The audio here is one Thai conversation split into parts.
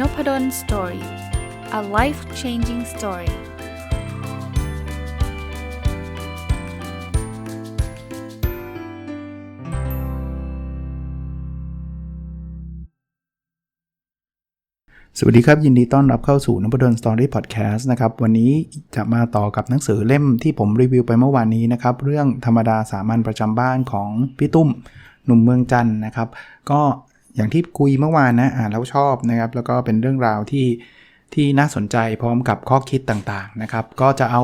n o p ด d o สตอรี่ a life changing story สวัสดีครับ ยินดีต้อนรับเข้าสู่นพดลสตอรี่พอดแคสต์นะครับ วันนี้จะมาต่อกับหนังสือเล่มที่ผมรีวิวไปเมื่อวานนี้นะครับ เรื่องธรรมดาสามัญประจำบ้านของพี่ตุ้มหนุ่มเมืองจันนะครับ ก็ อย่างที่คุยเมื่อวานนะอ่านแล้วชอบนะครับ แล้วก็เป็นเรื่องราวที่ที่น่าสนใจพร้อมกับข้อคิดต่างๆนะครับ ก็จะเอา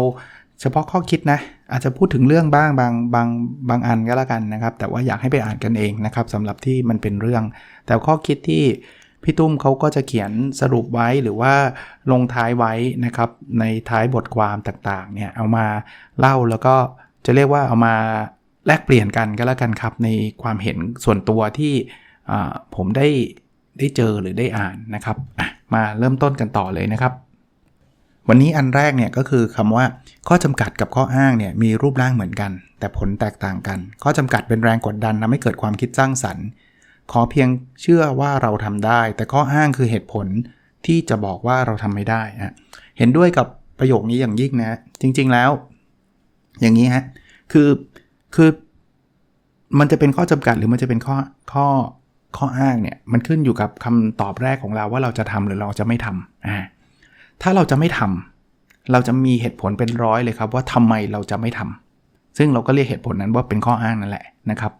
เฉพาะข้อคิดนะ อาจจะพูดถึงเรื่องบ้างบางบางบางอันก็แล้วกันนะครับ แต่ว่าอยากให้ไปอ่านกันเองนะครับสำหรับที่มันเป็นเรื่อง แต่ข้อคิดที่พี่ตุ้มเขาก็จะเขียนสรุปไว้หรือว่าลงท้ายไว้นะครับในท้ายบทความต่างๆเนี่ยเอามาเล่าแล้วก็จะเรียกว่าเอามาแลกเปลี่ยนกันก็แล้วกันครับ ในความเห็นส่วนตัวที่ ผมได้ได้เจอหรือได้อ่านนะครับมาเริ่มต้นกันต่อเลยนะครับ วันนี้อันแรกเนี่ยก็คือคำว่าข้อจำกัดกับข้ออ้างเนี่ยมีรูปร่างเหมือนกัน แต่ผลแตกต่างกัน ข้อจำกัดเป็นแรงกดดันทำให้เกิดความคิดสร้างสรรค์ ขอเพียงเชื่อว่าเราทำได้ แต่ข้ออ้างคือเหตุผลที่จะบอกว่าเราทำไม่ได้ฮะเห็นด้วยกับประโยคนี้อย่างยิ่งนะจริง ๆแล้ว อย่างนี้ฮะคือคือมันจะเป็นข้อจำกัดหรือมันจะเป็นข้อข้อ ข้ออ้างเนี่ยมันขึ้นอยู่กับคำตอบแรกของเราว่าเราจะทำหรือเราจะไม่ทำอ่าถ้าเราจะไม่ทำเราจะมีเหตุผลเป็นร้อยเลยครับว่าทำไมเราจะไม่ทำซึ่งเราก็เรียกเหตุผลนั้นว่าเป็นข้ออ้างนั่นแหละนะครับ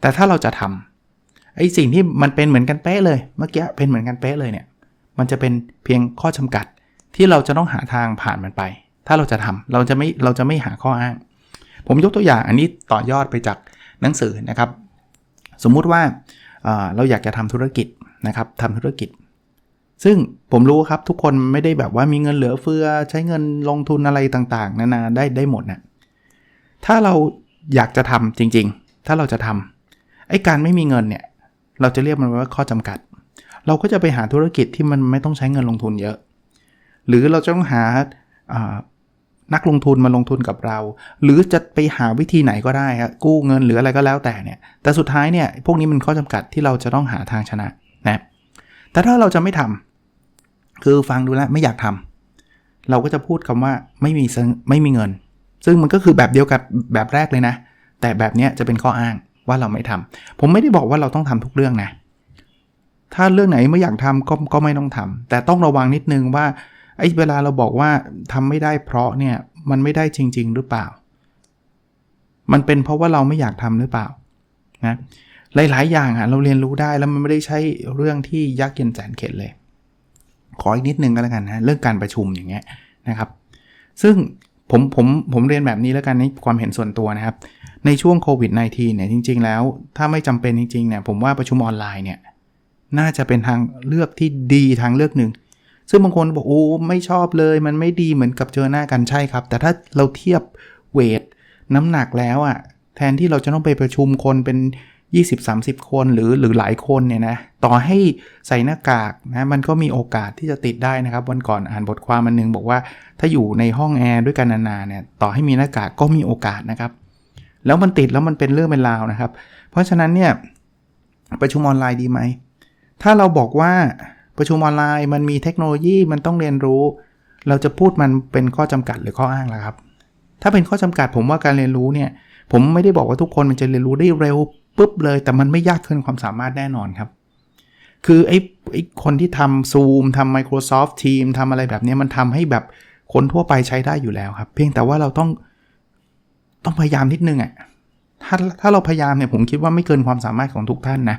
แต่ถ้าเราจะทำไอ้สิ่งที่มันเป็นเหมือนกันเป๊ะเลยเมื่อกี้เป็นเหมือนกันเป๊ะเลยเนี่ยมันจะเป็นเพียงข้อจำกัดที่เราจะต้องหาทางผ่านมันไป ถ้าเราจะทำเราจะไม่เราจะไม่หาข้ออ้าง ผมยกตัวอย่างอันนี้ต่อยอดไปจากหนังสือนะครับ สมมุติว่า เราอยากจะทำธุรกิจนะครับทำธุรกิจ ซึ่งผมรู้ครับทุกคนไม่ได้แบบว่ามีเงินเหลือเฟือ ใช้เงินลงทุนอะไรต่างๆ นานาได้ได้หมดนะถ้าเราอยากจะทำจริง ๆ ถ้าเราจะทำไอ้การไม่มีเงินเนี่ย เราจะเรียกมันว่าข้อจำกัด เราก็จะไปหาธุรกิจที่มันไม่ต้องใช้เงินลงทุนเยอะ หรือเราจะต้องหา นักลงทุนมาลงทุนกับเรา หรือจะไปหาวิธีไหนก็ได้ครับกู้เงินหรืออะไรก็แล้วแต่เนี่ยแต่สุดท้ายเนี่ยพวกนี้มันข้อจำกัดที่เราจะต้องหาทางชนะนะแต่ถ้าเราจะไม่ทำคือฟังดูแลไม่อยากทำเราก็จะพูดคำว่าไม่มีไม่มีเงิน ซึ่งมันก็คือแบบเดียวกับแบบแรกเลยนะ แต่แบบนี้จะเป็นข้ออ้างว่าเราไม่ทำผมไม่ได้บอกว่าเราต้องทำทุกเรื่องนะถ้าเรื่องไหนไม่อยากทำก็ก็ไม่ต้องทำแต่ต้องระวังนิดนึงว่า ไอ้เวลาเราบอกว่าทำไม่ได้เพราะเนี่ยมันไม่ได้จริง ๆ หรือเปล่า มันเป็นเพราะว่าเราไม่อยากทำหรือเปล่านะหลาย ๆ อย่างอะเราเรียนรู้ได้แล้วมันไม่ได้ใช่เรื่องที่ยากเย็นแสนเข็ดเลย ขออีกนิดนึงก็แล้วกันนะเรื่องการประชุมอย่างเงี้ยนะครับ ซึ่งผมผมผมเรียนแบบนี้แล้วกันในความเห็นส่วนตัวนะครับ ในช่วงโควิด -19 เนี่ยจริง ๆ แล้วถ้าไม่จำเป็นจริงๆเนี่ยผมว่าประชุมออนไลน์เนี่ยน่าจะเป็นทางเลือกที่ดีทางเลือกหนึ่ง ซึ่งบางคนบอกโอ้ไม่ชอบเลย มันไม่ดีเหมือนกับเจอหน้ากันใช่ครับ แต่ถ้าเราเทียบเวทน้ำหนักแล้วอะ่ะแทนที่เราจะต้องไปประชุมคนเป็น 20-30 คนหรือหรือหลายคนเนี่ยนะต่อให้ใส่หน้ากากนะมันก็มีโอกาสที่จะติดได้นะครับ วันก่อนอ่านบทความมันนึงบอกว่าถ้าอยู่ในห้องแอร์ด้วยกันนานๆเนี่ยต่อให้มีหน้ากากก็มีโอกาสนะครับ แล้วมันติดแล้วมันเป็นเรื่องเป็นราวนะครับ เพราะฉะนั้นเนี่ยประชุมออนไลน์ดีไหม ถ้าเราบอกว่า ประชุมออนไลน์มันมีเทคโนโลยีมันต้องเรียนรู้ เราจะพูดมันเป็นข้อจำกัดหรือข้ออ้างล่ะครับ ถ้าเป็นข้อจำกัดผมว่าการเรียนรู้เนี่ยผมไม่ได้บอกว่าทุกคนมันจะเรียนรู้ได้เร็วปุ๊บเลย แต่มันไม่ยากเกินความสามารถแน่นอนครับ คือไอ้ไอ้คนที่ทำ Zoom ทำ Microsoft Team ทำอะไรแบบนี้มันทำให้แบบคนทั่วไปใช้ได้อยู่แล้วครับ เพียงแต่ว่าเราต้องต้องพยายามนิดนึงอะ่ะถ้าถ้าเราพยายามเนี่ยผมคิดว่าไม่เกินความสามารถของทุกท่านนะ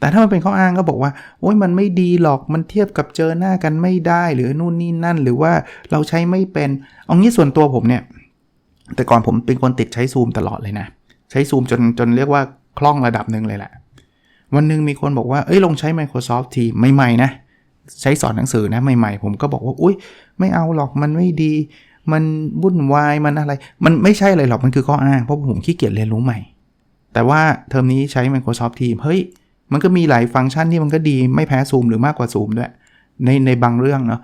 แต่ถ้ามันเป็นข้ออ้างก็บอกว่าโอ้ยมันไม่ดีหรอกมันเทียบกับเจอหน้ากันไม่ได้หรือนู่นนี่นั่น หรือว่าเราใช้ไม่เป็นเอางี้ส่วนตัวผมเนี่ย แต่ก่อนผมเป็นคนติดใช้ซูมตลอดเลยนะ ใช้ซูมจนจนเรียกว่าคล่องระดับหนึ่งเลยแหละ วันหนึ่งมีคนบอกว่าเอ้ยลองใช้ Microsoft ทีใหม่ๆนะใช้สอนหนังสือนะใหม่ๆ ผมก็บอกว่าอุ้ยไม่เอาหรอกมันไม่ดี มันวุ่นวายมันอะไร มันไม่ใช่อะไรหรอกมันคือข้ออ้างเพราะผมขี้เกียจเรียนรู้ใหม่ แต่ว่าเทอมนี้ใช้ Microsoft Teams เฮ้ย มันก็มีหลายฟังก์ชันที่มันก็ดีไม่แพ้ซูมหรือมากกว่าซูมด้วย ในในบางเรื่องเนาะ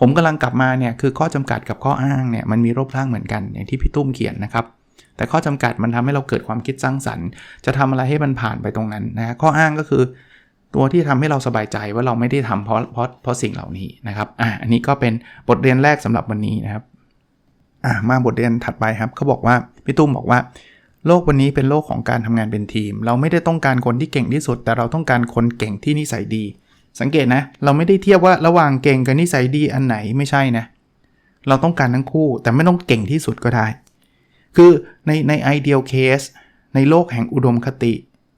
ผมกำลังกลับมาเนี่ยคือข้อจำกัดกับข้ออ้างเนี่ยมันมีรูปร่างเหมือนกันอย่างที่พี่ตุ้มเขียนนะครับ แต่ข้อจำกัดมันทำให้เราเกิดความคิดสร้างสรรค์ จะทำอะไรให้มันผ่านไปตรงนั้นนะข้ออ้างก็คือ ตัวที่ทำให้เราสบายใจว่าเราไม่ได้ทำเพราะเพราะเพราะสิ่งเหล่านี้นะครับอะอันนี้ก็เป็นบทเรียนแรกสำหรับวันนี้นะครับอะมาบทเรียนถัดไปครับเขาบอกว่าพี่ตุ้มบอกว่า โลกวันนี้เป็นโลกของการทำงานเป็นทีม เราไม่ได้ต้องการคนที่เก่งที่สุด แต่เราต้องการคนเก่งที่นิสัยดี สังเกตนะ เราไม่ได้เทียบว่าระหว่างเก่งกับนิสัยดีอันไหนไม่ใช่นะ เราต้องการทั้งคู่ แต่ไม่ต้องเก่งที่สุดก็ได้ คือในใน ideal case ในโลกแห่งอุดมคติ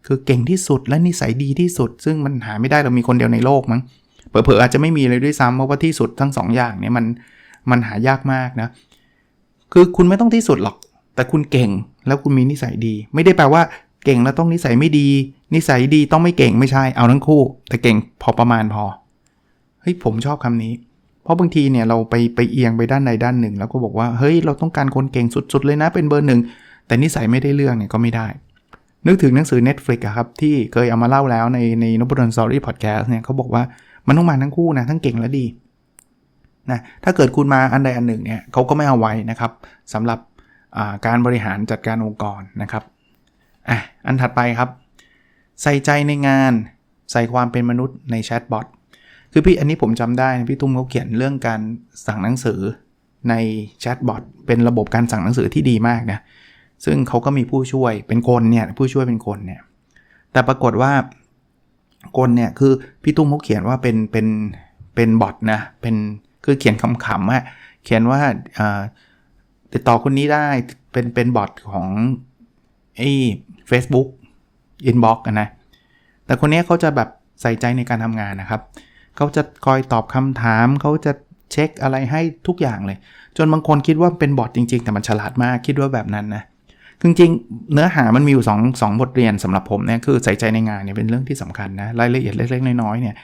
คือเก่งที่สุดและนิสัยดีที่สุด ซึ่งมันหาไม่ได้เรามีคนเดียวในโลกมั้งเผลอๆอาจจะไม่มีเลยด้วยซ้ำเพราะว่าที่สุดทั้งสองอย่างเนี่ยมันมันหายากมากนะ คือคุณไม่ต้องที่สุดหรอก แต่คุณเก่ง แล้วคุณมีนิสัยดี ไม่ได้แปลว่าเก่งแล้วต้องนิสัยไม่ดี นิสัยดีต้องไม่เก่งไม่ใช่เอาทั้งคู่ แต่เก่งพอประมาณพอเฮ้ยผมชอบคำนี้ เพราะบางทีเนี่ยเราไปไปเอียงไปด้านใดด้านหนึ่ง แล้วก็บอกว่าเฮ้ยเราต้องการคนเก่งสุด ๆ เลยนะเป็นเบอร์หนึ่งแต่นิสัยไม่ได้เรื่องเนี่ยก็ไม่ได้ นึกถึงหนังสือ Netflix อะครับที่เคยเอามาเล่าแล้วในในนบดอนสอรี่พอดแคสต์เนี่ยเขาบอกว่ามันต้องมาทั้งคู่นะทั้งเก่งและดีนะถ้าเกิดคุณมาอันใดอันหนึ่งเนี่ยเขาก็ไม่เอาไว้นะครับสำหรับ การบริหารจัดการองค์กรนะครับอะอันถัดไปครับ ใส่ใจในงานใส่ความเป็นมนุษย์ในแชทบอทคือพี่อันนี้ผมจำได้พี่ตุ้มเขาเขียนเรื่องการสั่งหนังสือในแชทบอทเป็นระบบการสั่งหนังสือที่ดีมากนะซึ่งเขาก็มีผู้ช่วยเป็นคนเนี่ยผู้ช่วยเป็นคนเนี่ยแต่ปรากฏว่าคนเนี่ยคือพี่ตุ้มเขาเขียนว่าเป็นเป็นเป็นบอทนะเป็นคือเขียนคำๆว่าเขียนว่า ติดต่อคนนี้ได้เป็นเป็นบอทของไอ้ Facebook Inbox นะ แต่คนนี้เขาจะแบบใส่ใจในการทำงานนะครับ เขาจะคอยตอบคำถาม เขาจะเช็คอะไรให้ทุกอย่างเลย จนบางคนคิดว่าเป็นบอทจริง ๆ แต่มันฉลาดมากคิดว่าแบบนั้นนะจริงๆ เนื้อหามันมีอยู่2 2บทเรียนสำหรับผมเนี่ยคือใส่ใจในงานเนี่ยเป็นเรื่องที่สำคัญนะรายละเอียดเล็กๆน้อยๆเนี่ย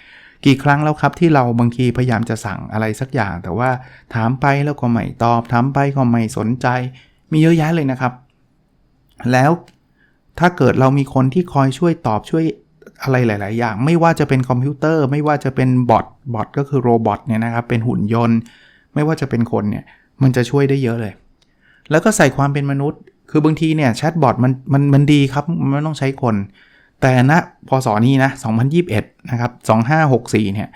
กี่ครั้งแล้วครับที่เราบางทีพยายามจะสั่งอะไรสักอย่าง แต่ว่าถามไปแล้วก็ไม่ตอบ ถามไปก็ไม่สนใจ มีเยอะแยะเลยนะครับ แล้วถ้าเกิดเรามีคนที่คอยช่วยตอบช่วยอะไรหลาย ๆ อย่าง ไม่ว่าจะเป็นคอมพิวเตอร์ ไม่ว่าจะเป็นบอทบอทก็คือโรบอทเนี่ยนะครับเป็นหุ่นยนต์ ไม่ว่าจะเป็นคนเนี่ยมันจะช่วยได้เยอะเลย แล้วก็ใส่ความเป็นมนุษย์ คือบางทีเนี่ยแชทบอทมันมันมันดีครับมันต้องใช้คน แต่ณพศนี้นะ 2021 นะครับ 2564 เนี่ย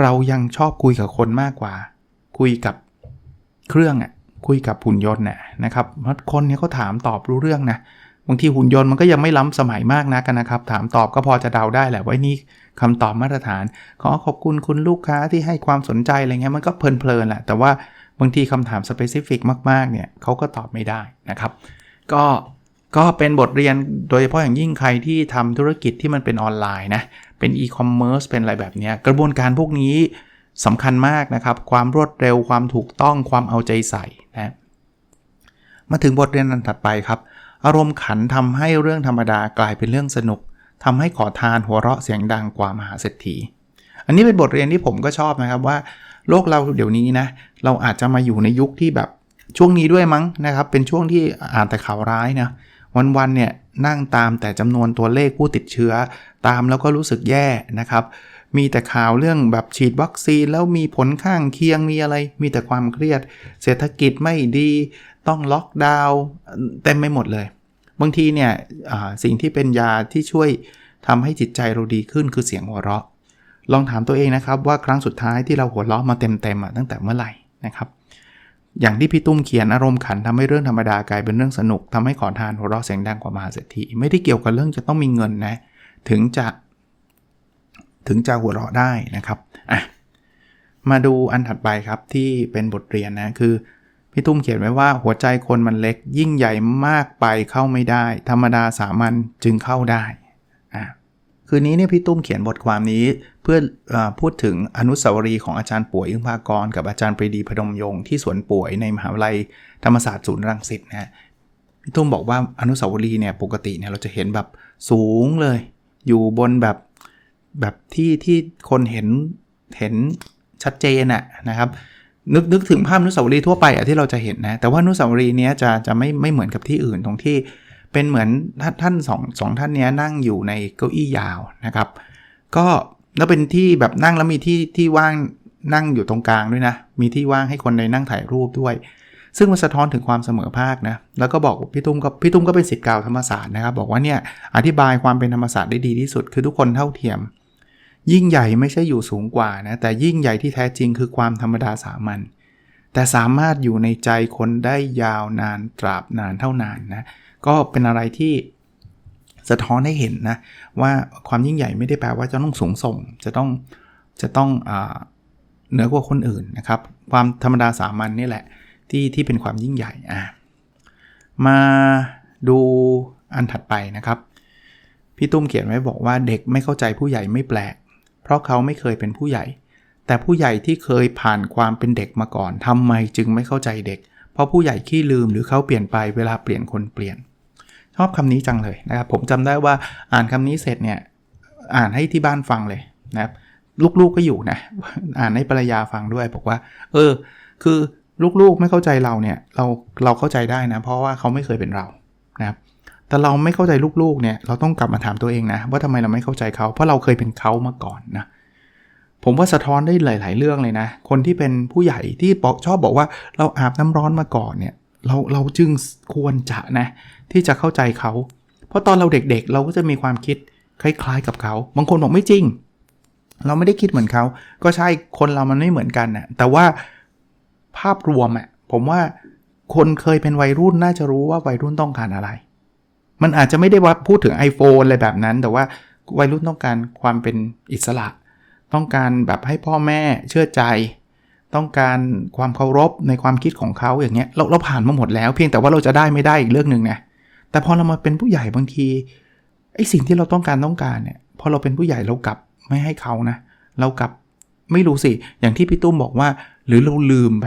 เรายังชอบคุยกับคนมากกว่า คุยกับเครื่องอะ คุยกับหุ่นยนต์น่ะนะครับเพราะคนเนี่ยเขาถามตอบรู้เรื่องนะ บางทีหุ่นยนต์มันก็ยังไม่ล้ำสมัยมากนะกันนะครับ ถามตอบก็พอจะเดาได้แหละว่านี่คำตอบมาตรฐาน ขอขอบคุณคุณลูกค้าที่ให้ความสนใจอะไรเงี้ยมันก็เพลินๆแหละ แต่ว่าบางทีคำถามสเปซิฟิกมากๆ เนี่ยเขาก็ตอบไม่ได้นะครับ ก็ ก็เป็นบทเรียนโดยเฉพาะอย่างยิ่งใครที่ทำธุรกิจที่มันเป็นออนไลน์นะ เป็นอีคอมเมิร์ซเป็นอะไรแบบนี้ กระบวนการพวกนี้สำคัญมากนะครับ ความรวดเร็วความถูกต้องความเอาใจใส่นะมาถึงบทเรียนนันถัดไปครับ อารมณ์ขันทำให้เรื่องธรรมดากลายเป็นเรื่องสนุกทำให้ขอทานหัวเราะเสียงดังกว่ามหาเศรษฐี อันนี้เป็นบทเรียนที่ผมก็ชอบนะครับว่าโลกเราเดี๋ยวนี้นะเราอาจจะมาอยู่ในยุคที่แบบช่วงนี้ด้วยมั้งนะครับ เป็นช่วงที่อ่านแต่ข่าวร้ายนะ วันๆเนี่ยนั่งตามแต่จำนวนตัวเลขผู้ติดเชื้อ ตามแล้วก็รู้สึกแย่นะครับ มีแต่ข่าวเรื่องแบบฉีดวัคซีนแล้วมีผลข้างเคียงมีอะไร มีแต่ความเครียด เศรษฐกิจไม่ดีต้องล็อกดาวน์เต็มไม่หมดเลย บางทีเนี่ยสิ่งที่เป็นยาที่ช่วยทำให้จิตใจเราดีขึ้นคือเสียงหัวเราะ ลองถามตัวเองนะครับว่าครั้งสุดท้ายที่เราหัวเราะมาเต็มๆตั้งแต่เมื่อไหร่นะครับ อย่างที่พี่ตุ้มเขียนอารมณ์ขันทำให้เรื่องธรรมดากลายเป็นเรื่องสนุกทำให้ขอทานหัวเราะเสียงดังกว่ามหาเศรษฐีไม่ได้เกี่ยวกับเรื่องจะต้องมีเงินนะถึงจะ ถึงจะหัวเราะได้นะครับอะมาดูอันถัดไปครับที่เป็นบทเรียนนะคือพี่ตุ้มเขียนไว้ว่าหัวใจคนมันเล็กยิ่งใหญ่มากไปเข้าไม่ได้ ธรรมดาสามัญจึงเข้าได้อะ คืนนี้เนี่ยพี่ตุ้มเขียนบทความนี้เพื่ออพูดถึงอนุสาวรีย์ของอาจารย์ป่วยอึ้งภากร กับอาจารย์ปรีดีพดมยงที่สวนป่วยในมหาวิทยาลัยธรรมศาสตร์ศูนย์รังสิตนะพี่ตุ้มบอกว่าอนุสาวรีย์เนี่ยปกติเนี่ยเราจะเห็นแบบสูงเลย อยู่บนแบบแบบที่ที่คนเห็นเห็นชัดเจนอะนะครับนึกนึกถึงภาพอนุสาวรีย์ทั่วไปอะที่เราจะเห็นนะแต่ว่าอนุสาวรีย์เนี้ยจะจะไม่ไม่เหมือนกับที่อื่นตรงที่ เป็นเหมือนท่านสองสองท่านนี้นั่งอยู่ในเก้าอี้ยาวนะครับ ก็แล้วเป็นที่แบบนั่งแล้วมีที่ที่ว่างนั่งอยู่ตรงกลางด้วยนะ มีที่ว่างให้คนในนั่งถ่ายรูปด้วย ซึ่งมันสะท้อนถึงความเสมอภาคนะ แล้วก็บอกพี่ตุ้มก็พี่ตุ้มก็เป็นสิทธิ์เก่าธรรมศาสตร์นะครับ บอกว่าเนี่ยอธิบายความเป็นธรรมศาสตร์ได้ดีที่สุด คือทุกคนเท่าเทียม ยิ่งใหญ่ไม่ใช่อยู่สูงกว่านะ แต่ยิ่งใหญ่ที่แท้จริงคือความธรรมดาสามัญ แต่สามารถอยู่ในใจคนได้ยาวนานตราบนานเท่านานนะ ก็เป็นอะไรที่สะท้อนให้เห็นนะว่าความยิ่งใหญ่ไม่ได้แปลว่าจะต้องสูงส่ง จะต้องจะต้องอเหนือกว่าคนอื่นนะครับ ความธรรมดาสามัญนี่แหละที่ที่เป็นความยิ่งใหญ่อะมาดูอันถัดไปนะครับ พี่ตุ้มเขียนไว้บอกว่าเด็กไม่เข้าใจผู้ใหญ่ไม่แปลก เพราะเขาไม่เคยเป็นผู้ใหญ่ แต่ผู้ใหญ่ที่เคยผ่านความเป็นเด็กมาก่อนทำไมจึงไม่เข้าใจเด็ก เพราะผู้ใหญ่ขี้ลืมหรือเขาเปลี่ยนไปเวลาเปลี่ยนคนเปลี่ยน ชอบคำนี้จังเลยนะครับ ผมจำได้ว่าอ่านคำนี้เสร็จเนี่ย อ่านให้ที่บ้านฟังเลยนะครับ ลูกๆก็อยู่นะ อ่านให้ภรรยาฟังด้วยบอกว่า เออ คือลูกๆไม่เข้าใจเราเนี่ย เราเราเข้าใจได้นะ เพราะว่าเขาไม่เคยเป็นเรานะครับแต่เราไม่เข้าใจลูกๆเนี่ยเราต้องกลับมาถามตัวเองนะว่าทำไมเราไม่เข้าใจเขา เพราะเราเคยเป็นเขามาก่อนนะผมว่าสะท้อนได้หลาย ๆ เรื่องเลยนะ คนที่เป็นผู้ใหญ่ที่บอกชอบบอกว่าเราอาบน้ำร้อนมาก่อนเนี่ย เราเราจึงควรจะนะที่จะเข้าใจเขา เพราะตอนเราเด็กๆเราก็จะมีความคิดคล้ายๆกับเขา บางคนบอกไม่จริง เราไม่ได้คิดเหมือนเขา ก็ใช่คนเรามันไม่เหมือนกันนะแต่ว่าภาพรวมอะ่ะผมว่าคนเคยเป็นวัยรุ่นน่าจะรู้ว่าวัยรุ่นต้องการอะไร มันอาจจะไม่ได้ว่าพูดถึง iPhone อะไรแบบนั้น แต่ว่าวัยรุ่นต้องการความเป็นอิสระ ต้องการแบบให้พ่อแม่เชื่อใจ ต้องการความเคารพในความคิดของเขาอย่างเงี้ยเราเราผ่านมาหมดแล้ว เพียงแต่ว่าเราจะได้ไม่ได้อีกเรื่องหนึ่งนะแต่พอเรามาเป็นผู้ใหญ่บางทีไอ้สิ่งที่เราต้องการต้องการเนี่ยพอเราเป็นผู้ใหญ่เรากลับไม่ให้เขานะ เรากลับไม่รู้สิ อย่างที่พี่ตุ้มบอกว่า หรือเราลืมไป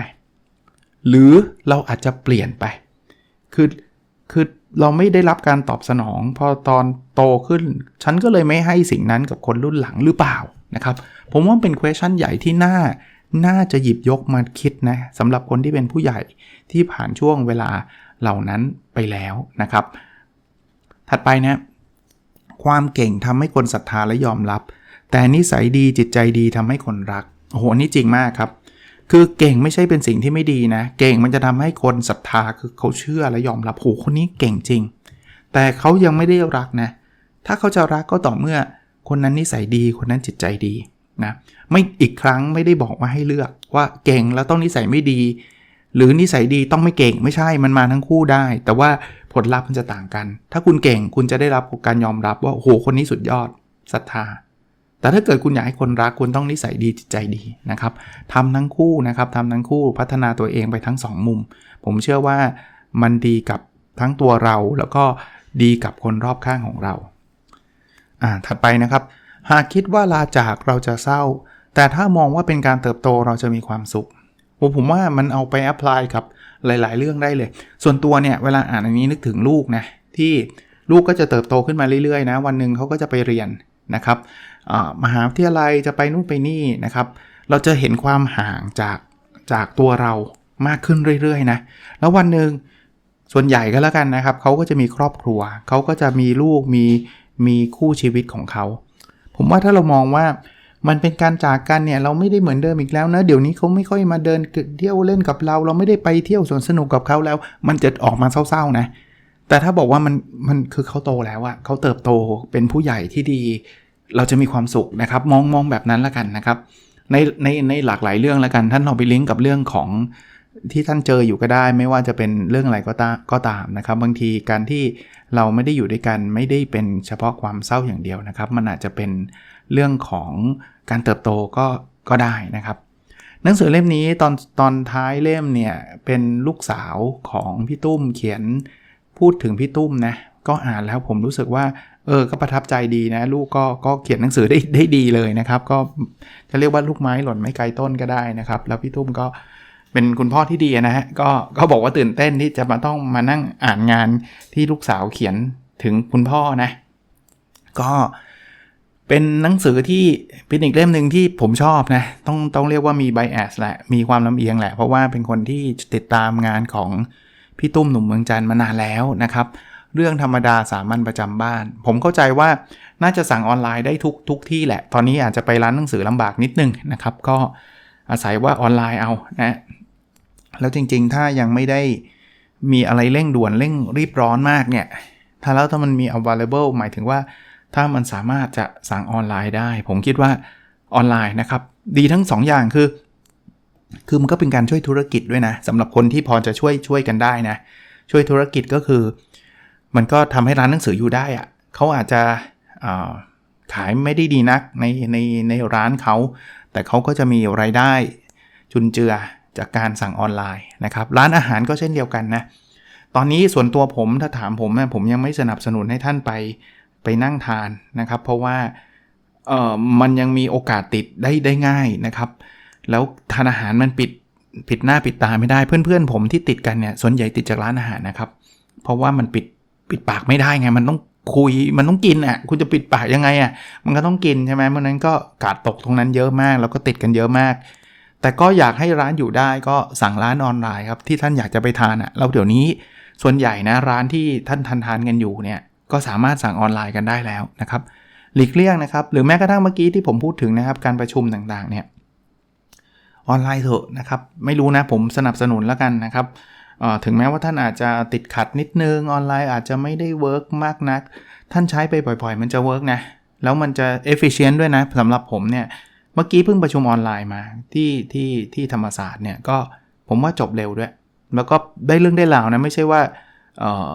หรือเราอาจจะเปลี่ยนไป คือคือเราไม่ได้รับการตอบสนอง พอตอนโตขึ้น ฉันก็เลยไม่ให้สิ่งนั้นกับคนรุ่นหลังหรือเปล่านะครับ ผมว่าเป็น question ใหญ่ที่น่า น่าจะหยิบยกมาคิดนะสำหรับคนที่เป็นผู้ใหญ่ที่ผ่านช่วงเวลาเหล่านั้นไปแล้วนะครับ ถัดไปนะ ความเก่งทำให้คนศรัทธาและยอมรับ แต่นิสัยดีจิตใจดีทำให้คนรักโอ้โหนี่จริงมากครับ คือเก่งไม่ใช่เป็นสิ่งที่ไม่ดีนะ เก่งมันจะทำให้คนศรัทธาคือเขาเชื่อและยอมรับโหคนนี้เก่งจริง แต่เขายังไม่ได้รักนะ ถ้าเขาจะรักก็ต่อเมื่อคนนั้นนิสัยดีคนนั้นจิตใจดี นะไม่อีกครั้งไม่ได้บอกว่าให้เลือกว่าเก่งแล้วต้องนิสัยไม่ดี หรือนิสัยดีต้องไม่เก่งไม่ใช่มันมาทั้งคู่ได้ แต่ว่าผลลัพธ์มันจะต่างกัน ถ้าคุณเก่งคุณจะได้รับการยอมรับว่าโอ้โหคนนี้สุดยอดศรัทธา แต่ถ้าเกิดคุณอยากให้คนรักคุณต้องนิสัยดีจิตใจดีนะครับทำทั้งคู่นะครับทำทั้งคู่พัฒนาตัวเองไปทั้ง 2 มุม ผมเชื่อว่ามันดีกับทั้งตัวเราแล้วก็ดีกับคนรอบข้างของเราอ่าถัดไปนะครับ หากคิดว่าลาจากเราจะเศร้า แต่ถ้ามองว่าเป็นการเติบโตเราจะมีความสุขผมผมว่ามันเอาไปแอพพลายกับหลาย ๆ เรื่องได้เลย ส่วนตัวเนี่ยเวลาอ่านอันนี้นึกถึงลูกนะที่ลูกก็จะเติบโตขึ้นมาเรื่อย ๆ นะ วันหนึ่งเขาก็จะไปเรียนนะครับมหาวิทยาลัยจะไปนู่นไปนี่นะครับ เราจะเห็นความห่างจากจากตัวเรามากขึ้นเรื่อย ๆ นะ แล้ววันหนึ่งส่วนใหญ่ก็แล้วกันนะครับเขาก็จะมีครอบครัว เขาก็จะมีลูกมีมีคู่ชีวิตของเขา ผมว่าถ้าเรามองว่ามันเป็นการจากกันเนี่ยเราไม่ได้เหมือนเดิมอีกแล้วนะเดี๋ยวนี้เขาไม่ค่อยมาเดินเที่ยวเล่นกับเรา เราไม่ได้ไปเที่ยวสวนสนุกกับเขาแล้ว มันจะออกมาเศร้าๆนะ แต่ถ้าบอกว่ามันมันคือเขาโตแล้วอะเขาเติบโตเป็นผู้ใหญ่ที่ดี เราจะมีความสุขนะครับ มองมองแบบนั้นละกันนะครับ ในในในหลากหลายเรื่องละกันท่านเอาไปลิงก์กับเรื่องของ ที่ท่านเจออยู่ก็ได้ ไม่ว่าจะเป็นเรื่องอะไรก็ตามก็ตามนะครับ บางทีการที่เราไม่ได้อยู่ด้วยกันไม่ได้เป็นเฉพาะความเศร้าอย่างเดียวนะครับ มันอาจจะเป็นเรื่องของการเติบโตก็ก็ได้นะครับ หนังสือเล่มนี้ตอนตอนท้ายเล่มเนี่ยเป็นลูกสาวของพี่ตุ้มเขียนพูดถึงพี่ตุ้มนะก็อ่านแล้วผมรู้สึกว่าเออ ก็ประทับใจดีนะ ลูกก็ก็เขียนหนังสือได้ได้ดีเลยนะครับ ก็จะเรียกว่าลูกไม้หล่นไม่ไกลต้นก็ได้นะครับ แล้วพี่ตุ้มก็ เป็นคุณพ่อที่ดีนะฮะก็ก็บอกว่าตื่นเต้นที่จะมาต้องมานั่งอ่านงานที่ลูกสาวเขียนถึงคุณพ่อนะ ก็เป็นหนังสือที่เป็นอีกเล่มหนึ่งที่ผมชอบนะต้องต้องเรียกว่ามีไบแอสแหละมีความลำเอียงแหละ เพราะว่าเป็นคนที่ติดตามงานของพี่ตุ้มหนุ่มเมืองจันทร์มานานแล้วนะครับ เรื่องธรรมดาสามัญประจำบ้าน ผมเข้าใจว่าน่าจะสั่งออนไลน์ได้ทุกทุกที่แหละ ตอนนี้อาจจะไปร้านหนังสือลำบากนิดนึงนะครับ ก็อาศัยว่าออนไลน์เอานะ แล้วจริง ๆ ถ้ายังไม่ได้มีอะไรเร่งด่วนเร่งรีบร้อนมากเนี่ย ถ้าแล้วถ้ามันมี available หมายถึงว่า ถ้ามันสามารถจะสั่งออนไลน์ได้ ผมคิดว่าออนไลน์นะครับ ดีทั้งสองอย่างคือ คือมันก็เป็นการช่วยธุรกิจด้วยนะสำหรับคนที่พอจะช่วยช่วยกันได้นะ ช่วยธุรกิจก็คือ มันก็ทำให้ร้านหนังสืออยู่ได้อะเขาอาจจะาขายไม่ได้ดีนักในในในร้านเขา แต่เขาก็จะมีรายได้จุนเจือ จากการสั่งออนไลน์นะครับ ร้านอาหารก็เช่นเดียวกันนะ ตอนนี้ส่วนตัวผมถ้าถามผมนะผมยังไม่สนับสนุนให้ท่านไปไปนั่งทานนะครับ เพราะว่าเออมันยังมีโอกาสติดได้ได้ง่ายนะครับ แล้วทานอาหารมันปิดปิดหน้าปิดตาไม่ได้เพื่อนๆ ผมที่ติดกันเนี่ยส่วนใหญ่ติดจากร้านอาหารนะครับ เพราะว่ามันปิดปิดปากไม่ได้ไงมันต้องคุยมันต้องกินอะคุณจะปิดปากยังไงอะมันก็ต้องกินใช่ไหมเพราะนั้นก็กาดตกตรงนั้นเยอะมาก แล้วก็ติดกันเยอะมาก แต่ก็อยากให้ร้านอยู่ได้ก็สั่งร้านออนไลน์ครับที่ท่านอยากจะไปทานอะแล้วเดี๋ยวนี้ส่วนใหญ่นะร้านที่ท่านทานทานกันอยู่เนี่ยก็สามารถสั่งออนไลน์กันได้แล้วนะครับหลีกเลี่ยงนะครับ หรือแม้กระทั่งเมื่อกี้ที่ผมพูดถึงนะครับ การประชุมต่างๆเนี่ยออนไลน์เถอะนะครับ ไม่รู้นะผมสนับสนุนแล้วกันนะครับถึงแม้ว่าท่านอาจจะติดขัดนิดนึงออนไลน์อาจจะไม่ได้เวิร์กมากนัก ท่านใช้ไปบ่อยๆ มันจะเวิร์กนะ แล้วมันจะ efficient ด้วยนะสำหรับผมเนี่ย เมื่อกี้เพิ่งประชุมออนไลน์มาที่ที่ที่ธรรมศาสตร์เนี่ยก็ผมว่าจบเร็วด้วย แล้วก็ได้เรื่องได้ราวนะไม่ใช่ว่าเออ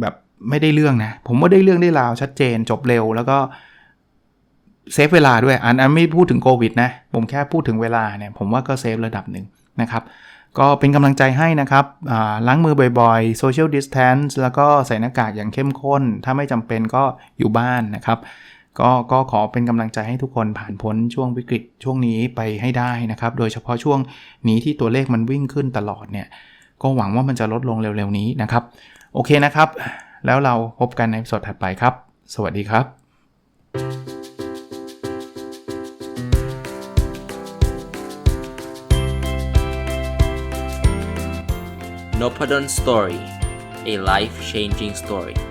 แบบไม่ได้เรื่องนะ ผมว่าได้เรื่องได้ราวชัดเจนจบเร็วแล้วก็เซฟเวลาด้วยอันอันไม่พูดถึงโควิดนะ ผมแค่พูดถึงเวลาเนี่ยผมว่าก็เซฟระดับหนึ่งนะครับ ก็เป็นกำลังใจให้นะครับล้างมือบ่อยๆ social distance แล้วก็ใส่หน้ากากอย่างเข้มข้น ถ้าไม่จำเป็นก็อยู่บ้านนะครับ ก็ก็ขอเป็นกำลังใจให้ทุกคนผ่านพ้นช่วงวิกฤตช่วงนี้ไปให้ได้นะครับ โดยเฉพาะช่วงนี้ที่ตัวเลขมันวิ่งขึ้นตลอดเนี่ย ก็หวังว่ามันจะลดลงเร็วๆนี้นะครับ โอเคนะครับ แล้วเราพบกันในสดถัดไปครับ สวัสดีครับ n o p a d o n Story, a life changing story.